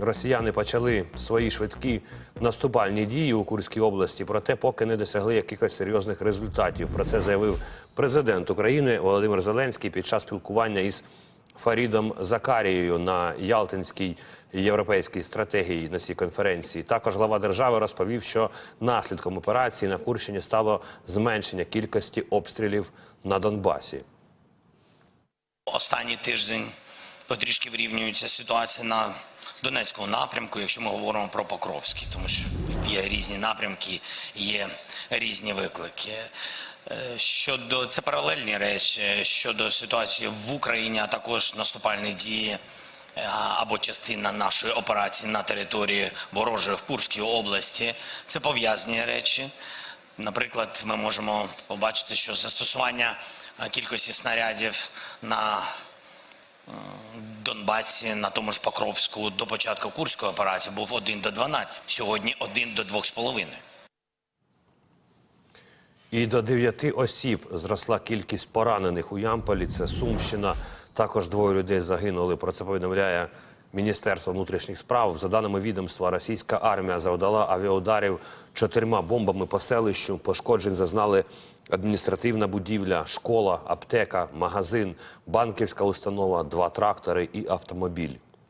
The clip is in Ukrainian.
росіяни почали свої швидкі наступальні дії у Курській області, проте поки не досягли якихось серйозних результатів. Про це заявив президент України Володимир Зеленський під час спілкування із Фарідом Закарією на Ялтинській європейській стратегії на цій конференції. Також глава держави розповів, що наслідком операції на Курщині стало зменшення кількості обстрілів на Донбасі. Останній тиждень потрішки вирівнюється ситуація на Донецькому напрямку, якщо ми говоримо про Покровський, тому що є різні напрямки, є різні виклики. Е, Щодо це паралельні речі щодо ситуації в Україні, а також наступальні дії е, або частина нашої операції на території ворожої в Курській області. Це пов'язані речі. Наприклад, ми можемо побачити, що застосування кількості снарядів на Донбасі, на тому ж Покровську до початку Курської операції був 1 до 12. Сьогодні 1 до 2,5. І до дев'яти осіб зросла кількість поранених у Ямполі. Це Сумщина. Також двоє людей загинули. Про це повідомляє Міністерство внутрішніх справ. За даними відомства, російська армія завдала авіаударів чотирма бомбами по селищу. Пошкоджень зазнали адміністративна будівля, школа, аптека, магазин, банківська установа, два трактори і автомобіль.